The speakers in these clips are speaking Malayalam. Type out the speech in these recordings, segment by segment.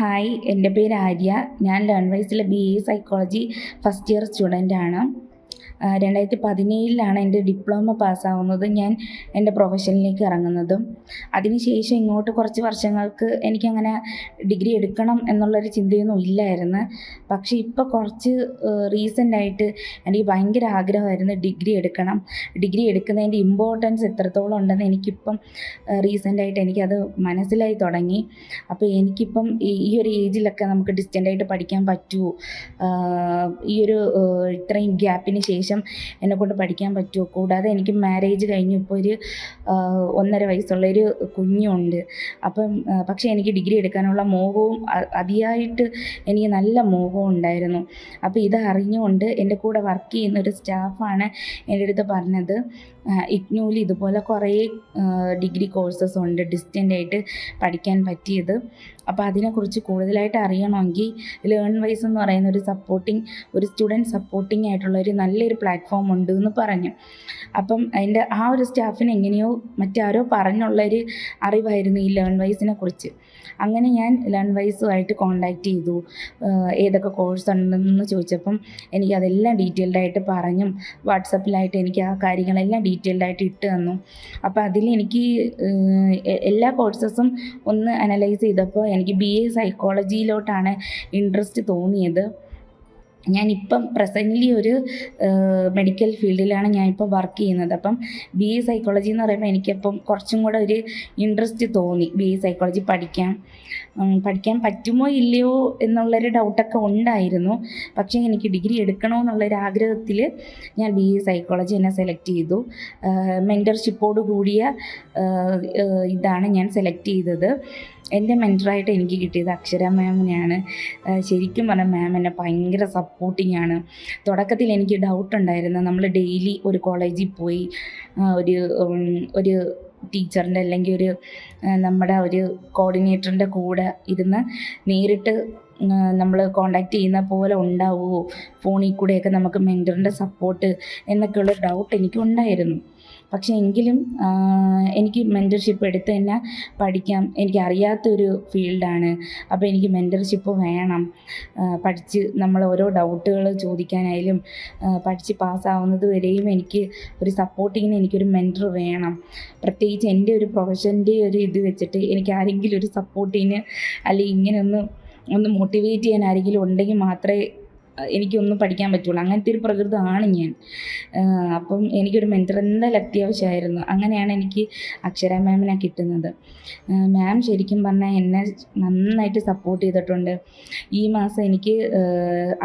ഹായ് എന്റെ പേര് ആര്യ. ഞാൻ learn വൈസിലെ B A psychology first year student ആണ്. രണ്ടായിരത്തി പതിനേഴിലാണ് എന്റെ ഡിപ്ലോമ പാസ്സാവുന്നത്. ഞാൻ എന്റെ പ്രൊഫഷനിലേക്ക് ഇറങ്ങുന്നതും. അതിനുശേഷം ഇങ്ങോട്ട് കുറച്ച് വർഷങ്ങൾക്ക് എനിക്കങ്ങനെ ഡിഗ്രി എടുക്കണം എന്നുള്ളൊരു ചിന്തയൊന്നും ഇല്ലായിരുന്നു. പക്ഷേ ഇപ്പോൾ കുറച്ച് റീസെന്റായിട്ട് എനിക്ക് ഭയങ്കര ആഗ്രഹമായിരുന്നു ഡിഗ്രി എടുക്കണം. ഡിഗ്രി എടുക്കുന്നതിന്റെ ഇമ്പോർട്ടൻസ് എത്രത്തോളം ഉണ്ടെന്ന് എനിക്കിപ്പം റീസെന്റായിട്ട് എനിക്കത് മനസ്സിലായി തുടങ്ങി. അപ്പോൾ എനിക്കിപ്പം ഈ ഒരു ഏജിലൊക്കെ നമുക്ക് ഡിസ്റ്റന്റായിട്ട് പഠിക്കാൻ പറ്റുമോ ഈ ഒരു ഇത്രയും ഗ്യാപ്പിന് ശേഷം എന്നെക്കൊണ്ട് പഠിക്കാൻ പറ്റുമോ? കൂടാതെ എനിക്ക് മാരേജ് കഴിഞ്ഞു. ഇപ്പോൾ ഒരു ഒന്നര വയസ്സുള്ളൊരു കുഞ്ഞുണ്ട്. അപ്പം പക്ഷേ എനിക്ക് ഡിഗ്രി എടുക്കാനുള്ള മോഹവും അതിയായിട്ട് എനിക്ക് നല്ല മോഹവും ഉണ്ടായിരുന്നു. അപ്പോൾ ഇത് അറിഞ്ഞുകൊണ്ട് എന്റെ കൂടെ വർക്ക് ചെയ്യുന്ന ഒരു സ്റ്റാഫാണ് എന്റെ അടുത്ത് പറഞ്ഞത്. ഇഗ്നോയിൽ ഇതുപോലെ കുറേ ഡിഗ്രി കോഴ്സസ് ഉണ്ട് ഡിസ്റ്റന്റ് ആയിട്ട് പഠിക്കാൻ പറ്റിയത്. അപ്പോൾ അതിനെക്കുറിച്ച് കൂടുതലായിട്ട് അറിയണമെങ്കിൽ ലേൺ വൈസ് എന്ന് പറയുന്ന ഒരു സപ്പോർട്ടിങ് ഒരു സ്റ്റുഡന്റ് സപ്പോർട്ടിങ് ആയിട്ടുള്ള ഒരു നല്ലൊരു പ്ലാറ്റ്ഫോം ഉണ്ട് എന്ന് പറഞ്ഞു. അപ്പം അതിന്റെ ആ ഒരു സ്റ്റാഫിന് എങ്ങനെയോ മറ്റാരോ പറഞ്ഞുള്ളൊരു അറിവായിരുന്നു ഈ ലേൺ വൈസിനെ കുറിച്ച്. അങ്ങനെ ഞാൻ ലേൺ വൈസുമായിട്ട് കോണ്ടാക്ട് ചെയ്തു. ഏതൊക്കെ കോഴ്സ് ഉണ്ടെന്ന് ചോദിച്ചപ്പം എനിക്ക് അതെല്ലാം ഡീറ്റെയിൽഡായിട്ട് പറഞ്ഞും വാട്സപ്പിലായിട്ട് എനിക്ക് ആ കാര്യങ്ങളെല്ലാം ഡീറ്റെയിൽഡ് ആയിട്ട് ഇട്ട് തന്നു. അപ്പോൾ അതിൽ എനിക്ക് എല്ലാ കോഴ്സസും ഒന്ന് അനലൈസ് ചെയ്തപ്പോൾ എനിക്ക് ബി എ സൈക്കോളജിയിലോട്ടാണ് ഇൻട്രസ്റ്റ് തോന്നിയത്. ഞാനിപ്പം പ്രസന്റ്ലി ഒരു മെഡിക്കൽ ഫീൽഡിലാണ് ഞാനിപ്പോൾ വർക്ക് ചെയ്യുന്നത്. അപ്പം ബി എ സൈക്കോളജി എന്ന് പറയുമ്പോൾ എനിക്കപ്പം കുറച്ചും കൂടെ ഒരു ഇൻട്രസ്റ്റ് തോന്നി. ബി എ സൈക്കോളജി പഠിക്കാൻ. പഠിക്കാൻ പറ്റുമോ ഇല്ലയോ എന്നുള്ളൊരു ഡൗട്ടൊക്കെ ഉണ്ടായിരുന്നു. പക്ഷേ എനിക്ക് ഡിഗ്രി എടുക്കണോ എന്നുള്ളൊരു ആഗ്രഹത്തിൽ ഞാൻ ബി എ സൈക്കോളജി എന്നെ സെലക്ട് ചെയ്തു. മെന്റർഷിപ്പോട് കൂടിയ ഇതാണ് ഞാൻ സെലക്ട് ചെയ്തത്. എന്റെ മെന്ററായിട്ട് എനിക്ക് കിട്ടിയത് അക്ഷര മാമിനെയാണ് ശരിക്കും പറഞ്ഞാൽ മാം എന്നെ ഭയങ്കര സപ്പോർട്ടിംഗ് ആണ്. തുടക്കത്തിൽ എനിക്ക് ഡൗട്ട് ഉണ്ടായിരുന്നു. നമ്മൾ ഡെയിലി ഒരു കോളേജിൽ പോയി ഒരു ഒരു ടീച്ചറിന്റെ അല്ലെങ്കിൽ ഒരു നമ്മുടെ ഒരു കോർഡിനേറ്ററിന്റെ കൂടെ ഇരുന്ന് നേരിട്ട് നമ്മൾ കോണ്ടാക്ട് ചെയ്യുന്ന പോലെ ഉണ്ടാവുമോ? ഫോണിൽ കൂടെയൊക്കെ നമുക്ക് മെന്ററിന്റെ സപ്പോർട്ട് എന്നൊക്കെയുള്ള ഡൗട്ട് എനിക്കുണ്ടായിരുന്നു. പക്ഷേ എങ്കിലും എനിക്ക് മെന്റർഷിപ്പ് എടുത്ത് തന്നെ പഠിക്കാം. എനിക്ക് അറിയാത്തൊരു ഫീൽഡാണ് അപ്പോൾ എനിക്ക് മെന്റർഷിപ്പ് വേണം. പഠിച്ച് നമ്മൾ ഓരോ ഡൗട്ടുകൾ ചോദിക്കാനായാലും പഠിച്ച് പാസ്സാവുന്നത് വരെയും എനിക്ക് ഒരു സപ്പോർട്ടിങ്ങിന് എനിക്കൊരു മെന്റർ വേണം. പ്രത്യേകിച്ച് എന്റെ ഒരു പ്രൊഫഷന്റെ ഒരു ഇത് വെച്ചിട്ട് എനിക്ക് ആരെങ്കിലും ഒരു സപ്പോർട്ടിന് അല്ലെങ്കിൽ ഇങ്ങനെ ഒന്ന് ഒന്ന് മോട്ടിവേറ്റ് ചെയ്യാൻ ആരെങ്കിലും ഉണ്ടെങ്കിൽ മാത്രമേ എനിക്കൊന്നും പഠിക്കാൻ പറ്റുള്ളൂ അങ്ങനത്തെ ഒരു പ്രകൃതമാണ് ഞാൻ. അപ്പം എനിക്കൊരു മെന്റർ എന്തായാലും അത്യാവശ്യമായിരുന്നു. അങ്ങനെയാണ് എനിക്ക് അക്ഷര മാമിനെ കിട്ടുന്നത്. മാം ശരിക്കും പറഞ്ഞാൽ എന്നെ നന്നായിട്ട് സപ്പോർട്ട് ചെയ്തിട്ടുണ്ട്. ഈ മാസം എനിക്ക്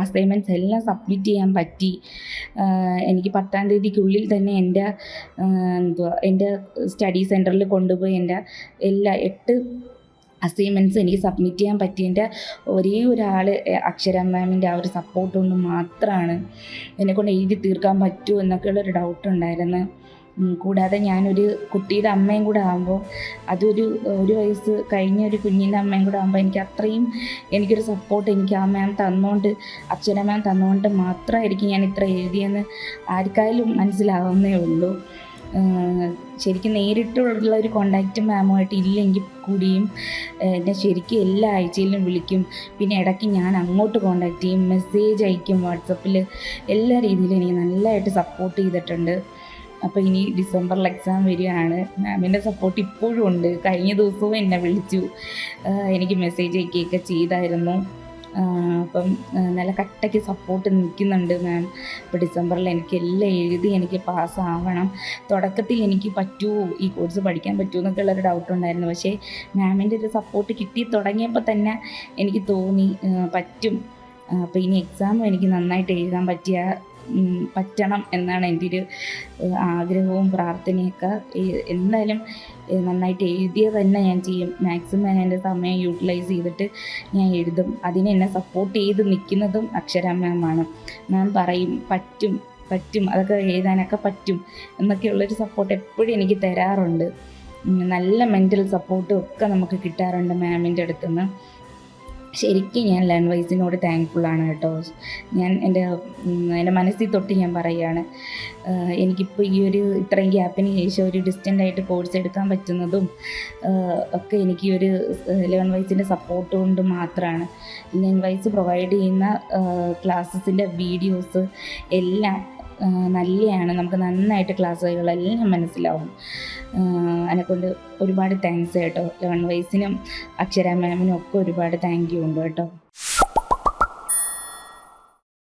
അസൈൻമെന്റ്സ് എല്ലാം സബ്മിറ്റ് ചെയ്യാൻ പറ്റി. എനിക്ക് പത്താം തീയതിക്കുള്ളിൽ തന്നെ എന്റെ എന്തുവാ എന്റെ സ്റ്റഡി സെന്ററിൽ കൊണ്ടുപോയി എന്റെ എല്ലാ എട്ട് അസൈൻമെന്റ്സ് എനിക്ക് സബ്മിറ്റ് ചെയ്യാൻ പറ്റിയതിന്റെ ഒരേ ഒരാൾ അക്ഷര മാമിന്റെ ആ ഒരു സപ്പോർട്ട് കൊണ്ട് മാത്രമാണ് എന്നെക്കൊണ്ട് എഴുതി തീർക്കാൻ പറ്റുമോ എന്നൊക്കെയുള്ളൊരു ഡൗട്ട് ഉണ്ടായിരുന്നു. കൂടാതെ ഞാനൊരു കുട്ടിയുടെ അമ്മയും കൂടെ ആകുമ്പോൾ അതൊരു ഒരു വയസ്സ് കഴിഞ്ഞ ഒരു കുഞ്ഞിന്റെ അമ്മയും കൂടെ ആകുമ്പോൾ എനിക്ക് അത്രയും എനിക്കൊരു സപ്പോർട്ട് എനിക്ക് ആ മാം തന്നുകൊണ്ട് അക്ഷര മാം തന്നുകൊണ്ട് മാത്രമായിരിക്കും ഞാൻ ഇത്ര എഴുതിയെന്ന് ആർക്കായാലും മനസ്സിലാവുന്നേ ഉള്ളൂ. ശരിക്കും നേരിട്ടുള്ള ഒരു കോണ്ടാക്റ്റ് മാമുമായിട്ട് ഇല്ലെങ്കിൽ കൂടിയും എന്നെ ശരിക്കും എല്ലാ ആഴ്ചയിലും വിളിക്കും. പിന്നെ ഇടയ്ക്ക് ഞാൻ അങ്ങോട്ട് കോണ്ടാക്ട് ചെയ്യും മെസ്സേജ് അയക്കും വാട്സപ്പിൽ എല്ലാ രീതിയിലും എനിക്ക് നല്ലതായിട്ട് സപ്പോർട്ട് ചെയ്തിട്ടുണ്ട്. അപ്പോൾ ഇനി ഡിസംബറിൽ എക്സാം വരികയാണ്. മാമിന്റെ സപ്പോർട്ട് ഇപ്പോഴും ഉണ്ട്. കഴിഞ്ഞ ദിവസവും എന്നെ വിളിച്ചു. എനിക്ക് മെസ്സേജ് അയക്കുകയൊക്കെ ചെയ്തായിരുന്നു. അപ്പം നല്ല കട്ടയ്ക്ക് സപ്പോർട്ട് നിൽക്കുന്നുണ്ട് മാം ഇപ്പോൾ ഡിസംബറിൽ എനിക്ക് എല്ലാം എഴുതി എനിക്ക് പാസ്സാവണം തുടക്കത്തിൽ എനിക്ക് പറ്റുമോ ഈ കോഴ്സ് പഠിക്കാൻ പറ്റുമോ എന്നൊക്കെ ഉള്ളൊരു ഡൗട്ട് ഉണ്ടായിരുന്നു. പക്ഷേ മാമിന്റെ ഒരു സപ്പോർട്ട് കിട്ടി തുടങ്ങിയപ്പോൾ തന്നെ എനിക്ക് തോന്നി പറ്റും. അപ്പോൾ ഇനി എക്സാം എനിക്ക് നന്നായിട്ട് എഴുതാൻ പറ്റിയ പറ്റണം എന്നാണ് എന്റെ ഒരു ആഗ്രഹവും പ്രാർത്ഥനയൊക്കെ. എന്തായാലും നന്നായിട്ട് എഴുതിയ തന്നെ ഞാൻ ചെയ്യും. മാക്സിമം ഞാൻ എന്റെ സമയം യൂട്ടിലൈസ് ചെയ്തിട്ട് ഞാൻ എഴുതും. അതിനെന്നെ സപ്പോർട്ട് ചെയ്ത് നിൽക്കുന്നതും അക്ഷര മാമാണ് മാം പറയും പറ്റും പറ്റും അതൊക്കെ എഴുതാനൊക്കെ പറ്റും എന്നൊക്കെയുള്ളൊരു സപ്പോർട്ട് എപ്പോഴും എനിക്ക് തരാറുണ്ട്. നല്ല മെന്റൽ സപ്പോർട്ടും ഒക്കെ നമുക്ക് കിട്ടാറുണ്ട് മാമിന്റെ അടുത്തുനിന്ന് ശരിക്കും ഞാൻ ലേൺ വൈസിനോട് ആണ് കേട്ടോ. ഞാൻ എന്റെ എന്റെ മനസ്സിൽ തൊട്ട് ഞാൻ പറയുകയാണ് എനിക്കിപ്പോൾ ഈ ഒരു ഇത്രയും ഗ്യാപ്പിന് ശേഷം ഒരു ഡിസ്റ്റന്റ് ആയിട്ട് കോഴ്സ് എടുക്കാൻ പറ്റുന്നതും ഒക്കെ എനിക്ക് ഈ ഒരു ലേൺ വൈസിന്റെ സപ്പോർട്ട് കൊണ്ട് മാത്രമാണ് ലേൺ വൈസ് പ്രൊവൈഡ് ചെയ്യുന്ന ക്ലാസ്സസിന്റെ വീഡിയോസ് എല്ലാം നല്ലതാണ് നമുക്ക് നന്നായിട്ട് ക്ലാസ്സുകളെല്ലാം മനസ്സിലാവും. അതിനെക്കൊണ്ട് ഒരുപാട് താങ്ക്സ് കേട്ടോ. ലെവൻ വൈസിനും അക്ഷര മാമിനും ഒക്കെ ഒരുപാട് താങ്ക് യു ഉണ്ട് കേട്ടോ.